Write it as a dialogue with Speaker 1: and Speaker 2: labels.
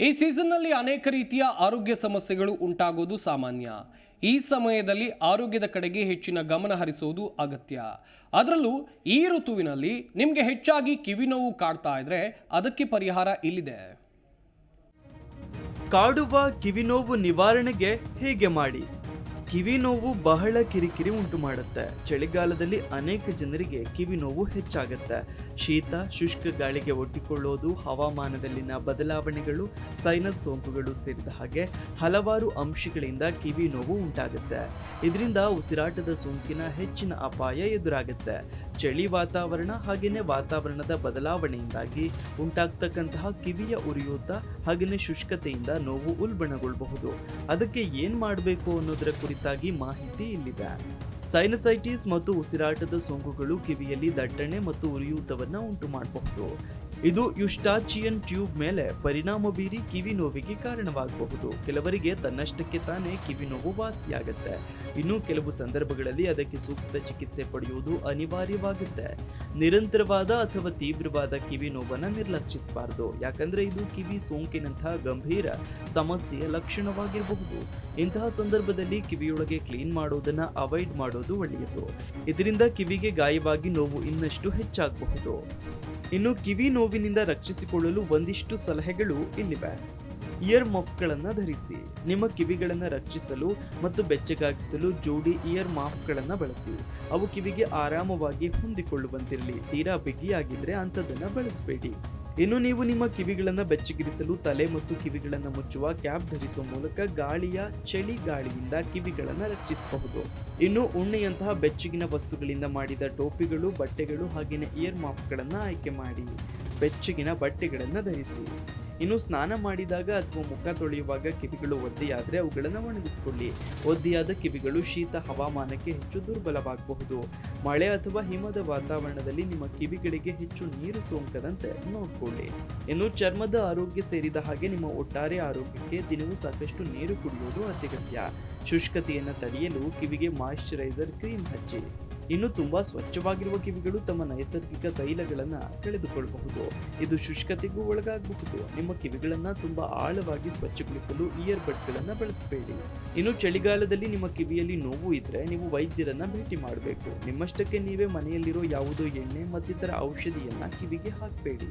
Speaker 1: ಈ ಸೀಸನ್ನಲ್ಲಿ ಅನೇಕ ರೀತಿಯ ಆರೋಗ್ಯ ಸಮಸ್ಯೆಗಳು ಉಂಟಾಗೋದು ಸಾಮಾನ್ಯ. ಈ ಸಮಯದಲ್ಲಿ ಆರೋಗ್ಯದ ಕಡೆಗೆ ಹೆಚ್ಚಿನ ಗಮನ ಹರಿಸುವುದು ಅಗತ್ಯ. ಅದರಲ್ಲೂ ಈ ಋತುವಿನಲ್ಲಿ ನಿಮಗೆ ಹೆಚ್ಚಾಗಿ ಕಿವಿ ನೋವು ಕಾಡ್ತಾ ಇದ್ರೆ ಅದಕ್ಕೆ ಪರಿಹಾರ ಇಲ್ಲಿದೆ.
Speaker 2: ಕಾಡುವ ಕಿವಿನೋವು ನಿವಾರಣೆಗೆ ಹೇಗೆ ಮಾಡಿ? ಕಿವಿ ನೋವು ಬಹಳ ಕಿರಿಕಿರಿ ಉಂಟು ಮಾಡುತ್ತೆ. ಚಳಿಗಾಲದಲ್ಲಿ ಅನೇಕ ಜನರಿಗೆ ಕಿವಿ ನೋವು ಹೆಚ್ಚಾಗುತ್ತೆ. ಶೀತ, ಶುಷ್ಕ ಗಾಳಿಗೆ ಒಡ್ಡಿಕೊಳ್ಳೋದು, ಹವಾಮಾನದಲ್ಲಿನ ಬದಲಾವಣೆಗಳು, ಸೈನಸ್ ಸೋಂಕುಗಳು ಸೇರಿದ ಹಾಗೆ ಹಲವಾರು ಅಂಶಗಳಿಂದ ಕಿವಿ ನೋವು ಉಂಟಾಗುತ್ತೆ. ಇದರಿಂದ ಉಸಿರಾಟದ ಸೋಂಕಿನ ಹೆಚ್ಚಿನ ಅಪಾಯ ಎದುರಾಗುತ್ತೆ. ಚಳಿ ವಾತಾವರಣ ಹಾಗೆಯೇ ವಾತಾವರಣದ ಬದಲಾವಣೆಯಿಂದಾಗಿ ಉಂಟಾಗ್ತಕ್ಕಂತಹ ಕಿವಿಯ ಉರಿಯೂತ ಹಾಗೆಯೇ ಶುಷ್ಕತೆಯಿಂದ ನೋವು ಉಲ್ಬಣಗೊಳ್ಳಬಹುದು ಅದಕ್ಕೆ ಏನ್ ಮಾಡಬೇಕು ಅನ್ನೋದರ ಕುರಿತಾಗಿ ಮಾಹಿತಿ ಇಲ್ಲಿದೆ. ಸೈನಸೈಟಿಸ್ ಮತ್ತು ಉಸಿರಾಟದ ಸೋಂಕುಗಳು ಕಿವಿಯಲ್ಲಿ ದಟ್ಟಣೆ ಮತ್ತು ಉರಿಯೂತವನ್ನು ಉಂಟು ಮಾಡಬಹುದು ಇದು ಯುಸ್ಟಾಚಿಯನ್ ಟ್ಯೂಬ್ ಮೇಲೆ ಪರಿಣಾಮ ಬೀರಿ ಕಿವಿ ನೋವಿಗೆ ಕಾರಣವಾಗಬಹುದು. ಕೆಲವರಿಗೆ ತನ್ನಷ್ಟಕ್ಕೆ ತಾನೇ ಕಿವಿ ನೋವು ವಾಸಿಯಾಗುತ್ತೆ. ಇನ್ನು ಕೆಲವು ಸಂದರ್ಭಗಳಲ್ಲಿ ಅದಕ್ಕೆ ಸೂಕ್ತ ಚಿಕಿತ್ಸೆ ಪಡೆಯುವುದು ಅನಿವಾರ್ಯವಾಗುತ್ತೆ. ನಿರಂತರವಾದ ಅಥವಾ ತೀವ್ರವಾದ ಕಿವಿ ನೋವನ್ನು ನಿರ್ಲಕ್ಷಿಸಬಾರದು. ಯಾಕಂದ್ರೆ ಇದು ಕಿವಿ ಸೋಂಕಿನಂತಹ ಗಂಭೀರ ಸಮಸ್ಯೆಯ ಲಕ್ಷಣವಾಗಿರಬಹುದು. ಇಂತಹ ಸಂದರ್ಭದಲ್ಲಿ ಕಿವಿಯೊಳಗೆ ಕ್ಲೀನ್ ಮಾಡುವುದನ್ನು ಅವಾಯ್ಡ್ ಮಾಡೋದು ಒಳ್ಳೆಯದು. ಇದರಿಂದ ಕಿವಿಗೆ ಗಾಯವಾಗಿ ನೋವು ಇನ್ನಷ್ಟು ಹೆಚ್ಚಾಗಬಹುದು. ಇನ್ನು ಕಿವಿ ನೋವಿನಿಂದ ರಕ್ಷಿಸಿಕೊಳ್ಳಲು ಒಂದಿಷ್ಟು ಸಲಹೆಗಳು ಇಲ್ಲಿವೆ. ಇಯರ್ ಮಫ್ಗಳನ್ನು ಧರಿಸಿ, ನಿಮ್ಮ ಕಿವಿಗಳನ್ನು ರಕ್ಷಿಸಲು ಮತ್ತು ಬೆಚ್ಚಗಾಗಿಸಲು ಜೋಡಿ ಇಯರ್ ಮಾಫ್ಗಳನ್ನು ಬಳಸಿ. ಅವು ಕಿವಿಗೆ ಆರಾಮವಾಗಿ ಹೊಂದಿಕೊಳ್ಳುವಂತಿರಲಿ, ತೀರಾ ಬಿಗಿಯಾಗಿದ್ರೆ ಅಂಥದ್ದನ್ನು ಬಳಸಬೇಡಿ. ಇನ್ನು ನೀವು ನಿಮ್ಮ ಕಿವಿಗಳನ್ನು ಬೆಚ್ಚಗಿರಿಸಲು ತಲೆ ಮತ್ತು ಕಿವಿಗಳನ್ನು ಮುಚ್ಚುವ ಕ್ಯಾಪ್ ಧರಿಸುವ ಮೂಲಕ ಗಾಳಿಯ ಚಳಿ ಗಾಳಿಯಿಂದ ಕಿವಿಗಳನ್ನು ರಕ್ಷಿಸಬಹುದು. ಇನ್ನು ಉಣ್ಣೆಯಂತಹ ಬೆಚ್ಚಗಿನ ವಸ್ತುಗಳಿಂದ ಮಾಡಿದ ಟೋಪಿಗಳು, ಬಟ್ಟೆಗಳು ಹಾಗೆಯೇ ಇಯರ್ ಮಾಫ್ಗಳನ್ನು ಆಯ್ಕೆ ಮಾಡಿ. ಬೆಚ್ಚಗಿನ ಬಟ್ಟೆಗಳನ್ನು ಧರಿಸಿ. ಇನ್ನು ಸ್ನಾನ ಮಾಡಿದಾಗ ಅಥವಾ ಮುಖ ತೊಳೆಯುವಾಗ ಕಿವಿಗಳು ಒದ್ದೆಯಾದರೆ ಅವುಗಳನ್ನು ಒಣಗಿಸಿಕೊಳ್ಳಿ. ಒದ್ದೆಯಾದ ಕಿವಿಗಳು ಶೀತ ಹವಾಮಾನಕ್ಕೆ ಹೆಚ್ಚು ದುರ್ಬಲವಾಗಬಹುದು. ಮಳೆ ಅಥವಾ ಹಿಮದ ವಾತಾವರಣದಲ್ಲಿ ನಿಮ್ಮ ಕಿವಿಗಳಿಗೆ ಹೆಚ್ಚು ನೀರು ಸೋಂಕದಂತೆ ನೋಡಿಕೊಳ್ಳಿ. ಇನ್ನು ಚರ್ಮದ ಆರೋಗ್ಯ ಸೇರಿದ ಹಾಗೆ ನಿಮ್ಮ ಒಟ್ಟಾರೆ ಆರೋಗ್ಯಕ್ಕೆ ದಿನವೂ ಸಾಕಷ್ಟು ನೀರು ಕುಡಿಯುವುದು ಅತ್ಯಗತ್ಯ. ಶುಷ್ಕತೆಯನ್ನು ತಡೆಯಲು ಕಿವಿಗೆ ಮಾಯಿಶ್ಚರೈಸರ್ ಕ್ರೀಮ್ ಹಚ್ಚಿ. ಇನ್ನು ತುಂಬಾ ಸ್ವಚ್ಛವಾಗಿರುವ ಕಿವಿಗಳು ತಮ್ಮ ನೈಸರ್ಗಿಕ ತೈಲಗಳನ್ನ ಕಳೆದುಕೊಳ್ಳಬಹುದು ಇದು ಶುಷ್ಕತೆಗೂ ಒಳಗಾಗಬಹುದು. ನಿಮ್ಮ ಕಿವಿಗಳನ್ನ ತುಂಬಾ ಆಳವಾಗಿ ಸ್ವಚ್ಛಗೊಳಿಸಲು ಇಯರ್ ಬಡ್ಗಳನ್ನ ಬಳಸಬೇಡಿ. ಇನ್ನು ಚಳಿಗಾಲದಲ್ಲಿ ನಿಮ್ಮ ಕಿವಿಯಲ್ಲಿ ನೋವು ಇದ್ರೆ ನೀವು ವೈದ್ಯರನ್ನ ಭೇಟಿ ಮಾಡಬೇಕು. ನಿಮ್ಮಷ್ಟಕ್ಕೆ ನೀವೇ ಮನೆಯಲ್ಲಿರೋ ಯಾವುದೋ ಎಣ್ಣೆ ಮತ್ತಿತರ ಔಷಧಿಯನ್ನ ಕಿವಿಗೆ ಹಾಕಬೇಡಿ.